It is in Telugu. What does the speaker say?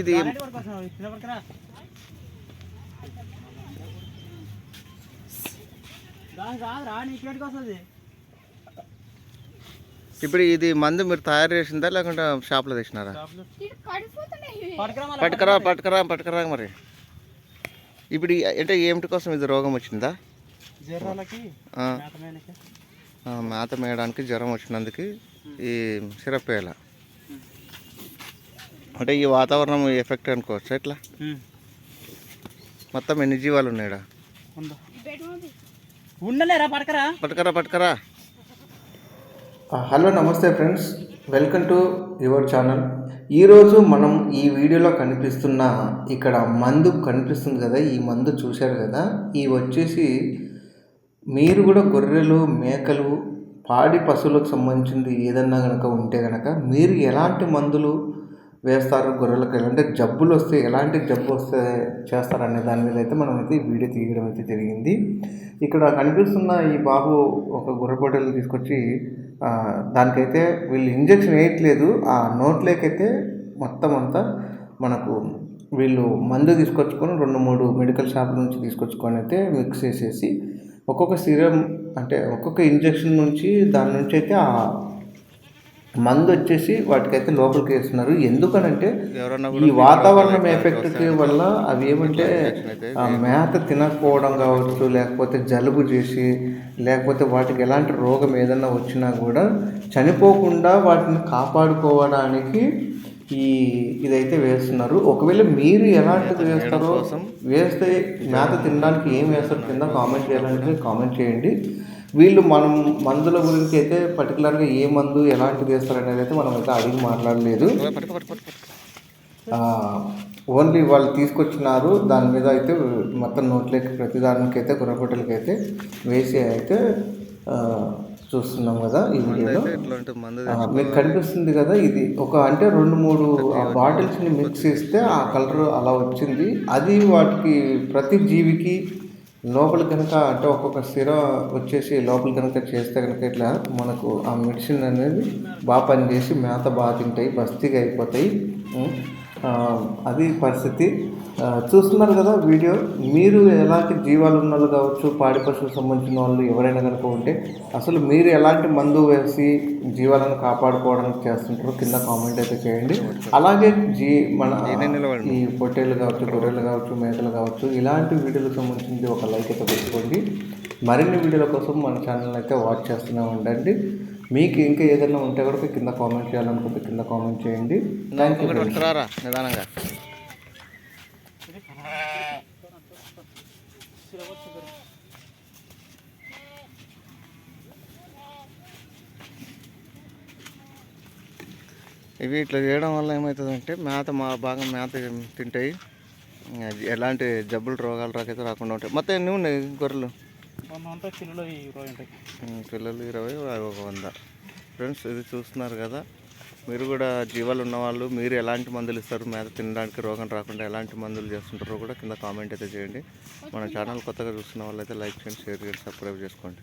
ఇది ఇప్పుడు ఇది మందు మీరు తయారు చేసిందా లేకుంటే షాప్లో తెచ్చినారా? పట్టుకురా. పట్టుకరా పట్టుకరా మరి. ఇప్పుడు అంటే ఏమిటి కోసం ఇది రోగం వచ్చిందా? మేత మేయడానికి జ్వరం వచ్చినందుకు ఈ సిరప్ వేయాల? అంటే ఈ వాతావరణం ఎఫెక్ట్ అనుకోవచ్చు ఎట్లా. మొత్తం ఎన్ని జీవాలు ఉన్నాయిడా? ఉందా ఉండలేరా? పడకరా? పట్టుకరా పట్టుకరా హలో నమస్తే friends. Welcome to your channel. ఈరోజు మనం ఈ వీడియోలో కనిపిస్తున్న ఇక్కడ మందు కనిపిస్తుంది కదా ఈ మందు చూశారు కదా ఇవి వచ్చేసి మీరు కూడా గొర్రెలు మేకలు పాడి పశువులకు సంబంధించింది ఏదన్నా కనుక ఉంటే కనుక మీరు ఎలాంటి మందులు వేస్తారు గొర్రెలకు అంటే జబ్బులు వస్తే ఎలాంటి జబ్బు వస్తే చేస్తారనే దాని మీద అయితే మనం అయితే ఈ వీడియో తీయడం అయితే జరిగింది. ఇక్కడ కనిపిస్తున్న ఈ బాబు ఒక గొర్రె పొట్టెలు తీసుకొచ్చి దానికైతే వీళ్ళు ఇంజక్షన్ వేయట్లేదు. ఆ నోట్లోకైతే మొత్తం అంతా మనకు వీళ్ళు మందు తీసుకొచ్చుకొని రెండు మూడు మెడికల్ షాపుల నుంచి తీసుకొచ్చుకొని అయితే మిక్స్ చేసేసి ఒక్కొక్క సిరం అంటే ఒక్కొక్క ఇంజక్షన్ నుంచి దాని నుంచి అయితే ఆ మందు వచ్చేసి వాటికైతే లోపలికి వేస్తున్నారు. ఎందుకనంటే ఈ వాతావరణం ఎఫెక్ట్ వల్ల అవి ఏమంటే ఆ మేత తినకపోవడం కావచ్చు లేకపోతే జలుబు చేసి లేకపోతే వాటికి ఎలాంటి రోగం ఏదైనా వచ్చినా కూడా చనిపోకుండా వాటిని కాపాడుకోవడానికి ఈ ఇదైతే వేస్తున్నారు. ఒకవేళ మీరు ఎలాంటిది వేస్తారో వేస్తే మేత తినడానికి ఏం వేస్తారు కింద కామెంట్ చేయాలంటే కామెంట్ చేయండి. వీళ్ళు మనం మందుల గురించి అయితే పర్టికులర్గా ఏ మందు ఎలాంటిది వేస్తారు అనేది అయితే మనం అయితే అడిగి మాట్లాడలేదు. ఓన్లీ వాళ్ళు తీసుకొచ్చినారు దాని మీద అయితే మొత్తం నోట్లకి ప్రతి దానికి అయితే గుర్రపొట్టలకి అయితే వేసి అయితే చూస్తున్నాం కదా ఈ వీడియోలో. మీకు కనిపిస్తుంది కదా ఇది. ఒక అంటే రెండు మూడు బాటిల్స్ని మిక్స్ చేస్తే ఆ కలర్ అలా వచ్చింది. అది వాటికి ప్రతి జీవికి లోపల కనుక అంటే ఒక్కొక్క సిర వచ్చేసి లోపల కనుక చేస్తే కనుక ఇట్లా మనకు ఆ మెడిసిన్ అనేది బాగా పనిచేసి మేత బాగా తింటాయి బస్తీగా అయిపోతాయి. అది పరిస్థితి. చూస్తున్నారు కదా వీడియో. మీరు ఎలాంటి జీవాలు ఉన్న వాళ్ళు కావచ్చు పాడి పశువులకు సంబంధించిన వాళ్ళు ఎవరైనా కనుక ఉంటే అసలు మీరు ఎలాంటి మందు వేసి జీవాలను కాపాడుకోవడానికి చేస్తుంటారో కింద కామెంట్ అయితే చేయండి. అలాగే జీ మన ఈ పొట్టేళ్ళు కావచ్చు గొర్రెలు కావచ్చు మేకలు కావచ్చు ఇలాంటి వీడియోలకు సంబంధించి ఒక లైక్ అయితే పెట్టుకోండి. మరిన్ని వీడియోల కోసం మన ఛానల్ అయితే వాచ్ చేస్తూనే ఉండండి. మీకు ఇంకా ఏదైనా ఉంటే కూడా కింద కామెంట్ చేయాలనుకుంటే కింద కామెంట్ చేయండి. నిదానంగా. ఇవి ఇట్లా చేయడం వల్ల ఏమవుతుందంటే మేత మా బాగా మేత తింటాయి. ఎలాంటి జబ్బులు రోగాలు రాకైతే రాకుండా ఉంటాయి. మొత్తం ఎన్ని ఉన్నాయి గొర్రెలు? కిలోలో ఇరవై ఉంటాయి. పిల్లలు ఇరవై ఒక వంద. ఫ్రెండ్స్ ఇది చూస్తున్నారు కదా. మీరు కూడా జీవాలు ఉన్నవాళ్ళు మీరు ఎలాంటి మందులు ఇస్తారు? మేత తినడానికి రోగం రాకుండా ఎలాంటి మందులు చేస్తుంటారో కూడా కింద కామెంట్ అయితే చేయండి. మన ఛానల్ కొత్తగా చూస్తున్న వాళ్ళైతే లైక్ చేయండి షేర్ చేయండి సబ్స్క్రైబ్ చేసుకోండి.